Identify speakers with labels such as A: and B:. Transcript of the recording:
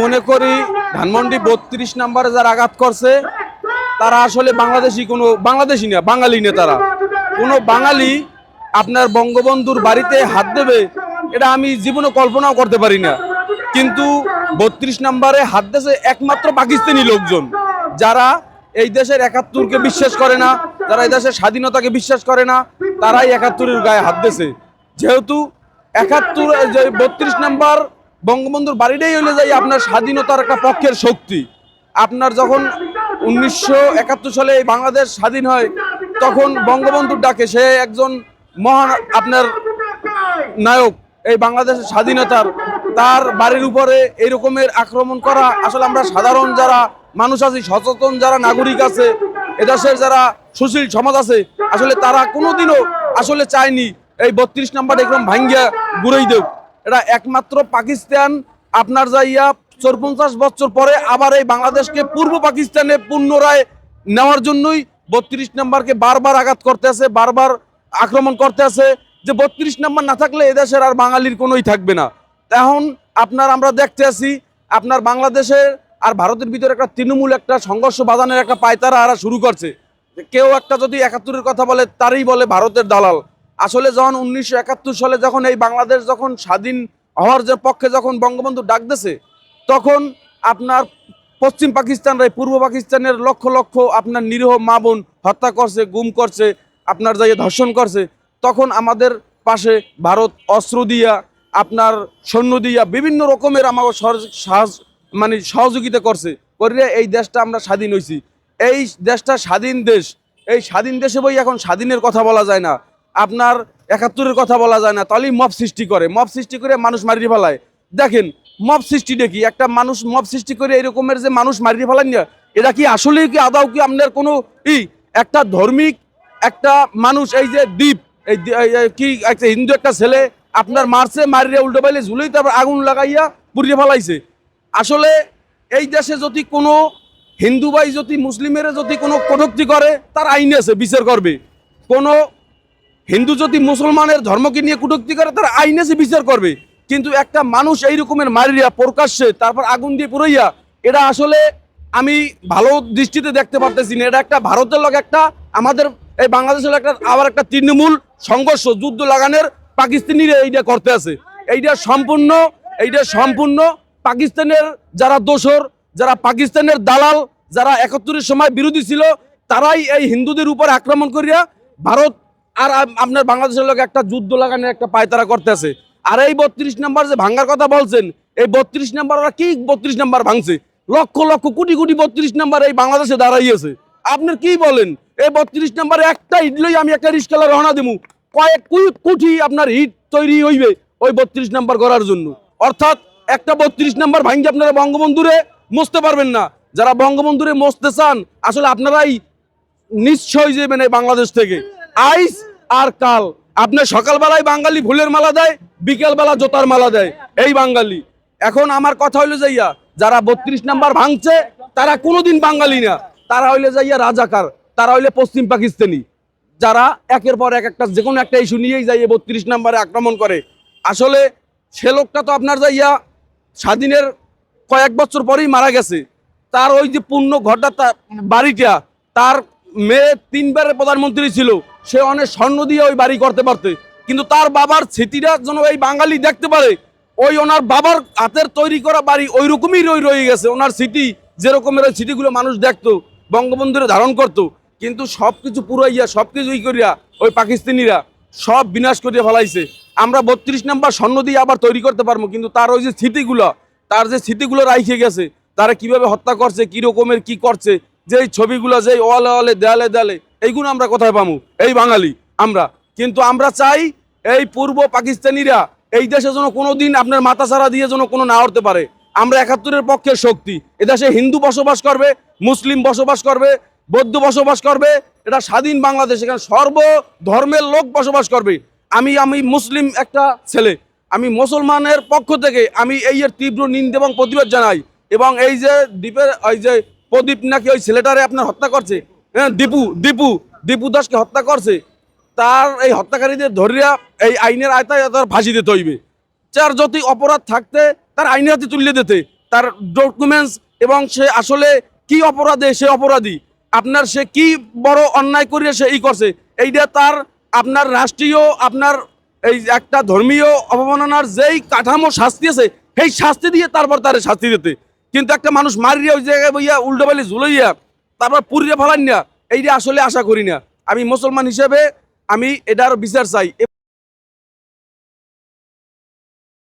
A: মনে করি ধানমন্ডি বত্রিশ নাম্বারে যারা আঘাত করছে, তারা আসলে বাংলাদেশি কোনো, বাংলাদেশি না, বাঙালি না তারা কোনো বাঙালি আপনার বঙ্গবন্ধুর বাড়িতে হাত দেবে, এটা আমি জীবনে কল্পনাও করতে পারি না। কিন্তু বত্রিশ নাম্বারে হাত দেশে একমাত্র পাকিস্তানি লোকজন, যারা এই দেশের একাত্তরকে বিশ্বাস করে না, যারা এই দেশের স্বাধীনতাকে বিশ্বাস করে না, তারাই একাত্তরের গায়ে হাত দেছে যেহেতু একাত্তর বত্রিশ নাম্বার বঙ্গবন্ধুর বাড়িটাই হলে যাই আপনার স্বাধীনতার একটা পক্ষের শক্তি। আপনার যখন উনিশশো একাত্তর সালে এই বাংলাদেশ স্বাধীন হয়, তখন বঙ্গবন্ধুর ডাকে সে একজন মহান আপনার নায়ক এই বাংলাদেশের স্বাধীনতার, তার বাড়ির উপরে এই রকমের আক্রমণ করা। আসলে আমরা সাধারণ যারা মানুষ আছি, সচেতন যারা নাগরিক আছে, এদেশের যারা সুশীল সমাজ আছে, আসলে তারা কোনোদিনও আসলে চায়নি এই বত্রিশ নাম্বার এরকম ভাঙ্গিয়া ঘুরেই দেব এটা একমাত্র পাকিস্তান, আপনার যাইয়া চৌপঞ্চাশ বছর পরে আবার এই বাংলাদেশকে পূর্ব পাকিস্তানে পুনরায় নেওয়ার জন্যই বত্রিশ নাম্বারকে বারবার আঘাত করতে আছে, বারবার আক্রমণ করতে আছে। যে বত্রিশ নাম্বার না থাকলে এদেশের আর বাঙালির কোনোই থাকবে না। এখন আপনার আমরা দেখতে আছি, আপনার বাংলাদেশের আর ভারতের ভিতরে একটা তৃণমূল, একটা সংঘর্ষ বাজানের একটা পায়তারা আরা শুরু করছে। কেউ একটা যদি একাত্তরের কথা বলে, তারই বলে ভারতের দালাল। আসলে যখন উনিশশো একাত্তর সালে যখন এই বাংলাদেশ যখন স্বাধীন হওয়ার যে পক্ষে যখন বঙ্গবন্ধু ডাক দিছে তখন আপনার পশ্চিম পাকিস্তানরা, এই পূর্ব পাকিস্তানের লক্ষ লক্ষ আপনার নিরীহ মা বোন হত্যা করছে, গুম করছে, আপনার যাইয়ে ধর্ষণ করছে, তখন আমাদের পাশে ভারত অস্ত্র দিয়া, আপনার সৈন্য দিয়া বিভিন্ন রকমের আমাকে সাহায্য মানে সহযোগিতা করছে, করিয়া এই দেশটা আমরা স্বাধীন হয়েছি এই দেশটা স্বাধীন দেশ, এই স্বাধীন দেশে বই এখন স্বাধীনের কথা বলা যায় না। আপনার একাত্তরের কথা বলা যায় না, তাহলেই মব সৃষ্টি করে। মব সৃষ্টি করে মানুষ মারিয়ে ফেলায়। দেখেন, মব সৃষ্টি দেখি, একটা মানুষ মব সৃষ্টি করে এরকমের যে মানুষ মারিয়ে ফেলান না, এটা কি আসলেই কি আদাও কি আপনার কোনো ই, একটা ধর্মিক, একটা মানুষ, এই যে দ্বীপ এই, কি, একটা হিন্দু একটা ছেলে আপনার মারছে, মারিয়ে উল্টো পাইলে ঝুলেই তারপর আগুন লাগাইয়া পুড়িয়ে ফেলাইছে। আসলে এই দেশে যদি কোনো হিন্দু ভাই, যদি মুসলিমের যদি কোনো কটুক্তি করে, তার আইন আছে, বিচার করবে। কোনো হিন্দু যদি মুসলমানের ধর্মকে নিয়ে কটুক্তি করে, তার আইন আছে বিচার করবে। কিন্তু একটা মানুষ এই রকমের মারিয়া, প্রকাশ্যে, তারপর আগুন দিয়ে পুরইয়া এটা আসলে আমি ভালো দৃষ্টিতে দেখতে পারতেছি না। এটা একটা ভারতের লোক একটা, আমাদের এই বাংলাদেশের একটা, আবার একটা তৃণমূল সংঘর্ষ, যুদ্ধ লাগানোর পাকিস্তানিরা এইটা করতে আছে। এইটা সম্পূর্ণ এইটা সম্পূর্ণ পাকিস্তানের যারা দোসর যারা পাকিস্তানের দালাল, যারা একাত্তরের সময় বিরোধী ছিল, তারাই এই হিন্দুদের উপর আক্রমণ করিয়া ভারত আর আপনার বাংলাদেশের লোক একটা যুদ্ধ লাগানোর একটা পায়তারা করতেছে। আর এই বত্রিশ নাম্বার যে ভাঙ্গার কথা বলছেন, এই বত্রিশ নাম্বার ওরা কি বত্রিশ নাম্বার ভাঙছে? লক্ষ লক্ষ কোটি কোটি বত্রিশ নাম্বার এই বাংলাদেশে দাঁড়াইয়েছে। আপনার কি বলেন? এই বত্রিশ নাম্বারে একটা ইডলই আমি একটা রিস্কালা রওনা দেবো কয়েক কোটি আপনার হিট তৈরি হইবে ওই বত্রিশ নাম্বার করার জন্য। অর্থাৎ একটা বত্রিশ নাম্বার ভাঙ্গি আপনারা বঙ্গবন্ধুরে মুছতে পারবেন না। যারা বঙ্গবন্ধুরে মুছতে চান, আসলে আপনারাই নিশ্চয় যাবেন এই বাংলাদেশ থেকে। আইস আর কাল আপনার সকালবেলায় বাঙালি ফুলের মালা দেয়, বিকেলবেলা জোতার মালা দেয়, এই বাঙালি। এখন আমার কথা হইল যাইয়া যারা বত্রিশ নাম্বার ভাঙছে, তারা কোনোদিন বাঙালি না। তারা হইলে যাইয়া রাজাকার, তারা হইলে পশ্চিম পাকিস্তানি। যারা একের পর এক একটা যে কোনো একটা ইস্যু নিয়েই যাইয়ে বত্রিশ নাম্বারে আক্রমণ করে। আসলে সে লোকটা তো আপনার যাইয়া স্বাধীনের কয়েক বছর পরেই মারা গেছে। তার ওই যে পূর্ণ তার বাড়িটা, তার মেয়ে তিনবারের প্রধানমন্ত্রী ছিল। সে অনেক স্বর্ণ দিয়ে ওই বাড়ি করতে পারতে। কিন্তু তার বাবার স্মৃতিটা যেন এই বাঙালি দেখতে পারে, ওই ওনার বাবার হাতের তৈরি করা বাড়ি ওই রকমই রয়ে রয়ে গেছে। ওনার স্মৃতি যেরকমের ওই স্মৃতিগুলো মানুষ দেখতো, বঙ্গবন্ধুরে ধারণ করতো, কিন্তু সব কিছু পুরাইয়া সব কিছু ই করিয়া ওই পাকিস্তানিরা সব বিনাশ করিয়া ফেলাইছে। আমরা বত্রিশ নাম্বার স্বর্ণ দিয়ে আবার তৈরি করতে পারব, কিন্তু তার ওই যে স্মৃতিগুলো, তার যে স্মৃতিগুলো রাইখে গেছে, তারা কীভাবে হত্যা করছে কি রকমের কি করছে যে এই ছবিগুলো যে ওয়ালে ওয়ালে দেয়ালে দেয়ালে এইগুলো আমরা কোথায় পাবো এই বাঙালি, আমরা। কিন্তু আমরা চাই এই পূর্ব পাকিস্তানিরা এই দেশে যেন কোনো দিন আপনার মাথা ছাড়া দিয়ে যেন কোনো না উঠতে পারে। আমরা একাত্তরের পক্ষের শক্তি। এদেশে হিন্দু বসবাস করবে, মুসলিম বসবাস করবে, বৌদ্ধ বসবাস করবে, এটা স্বাধীন বাংলাদেশ, এখানে সর্ব ধর্মের লোক বসবাস করবে। আমি আমি মুসলিম একটা ছেলে। আমি মুসলমানের পক্ষ থেকে আমি এই এর তীব্র নিন্দা এবং প্রতিবাদ জানাই। এবং এই যে দ্বীপের ওই যে প্রদীপ নাকি ওই ছেলেটারে আপনার হত্যা করছে হ্যাঁ দীপু দীপু দীপু দাসকে হত্যা করছে। তার এই হত্যাকারীদের ধরিয়া এই আইনের আয়তায় তার ফাঁসি দিতে হইবে। যার যদি অপরাধ থাকতে, তার আইনের হাতে তুলে দিতে। তার ডকুমেন্টস এবং সে আসলে কি অপরাধে সে অপরাধী, আপনার সে কি বড় অন্যায় করিয়া সে ই করছে, এইটা তার আপনার রাষ্ট্রীয়, আপনার এই একটা ধর্মীয় অবমাননার যেই কাঠামো শাস্তি আছে, সেই শাস্তি দিয়ে তারপর তার শাস্তি দিতে। কিন্তু একটা মানুষ মারিয়া ওই জায়গায় বইয়া উল্টো বালি ঝুলাইয়া তারপর পুরীরা ফেলান না। এইটা আসলে আশা করি না। আমি মুসলমান হিসেবে আমি এটার বিচার চাই।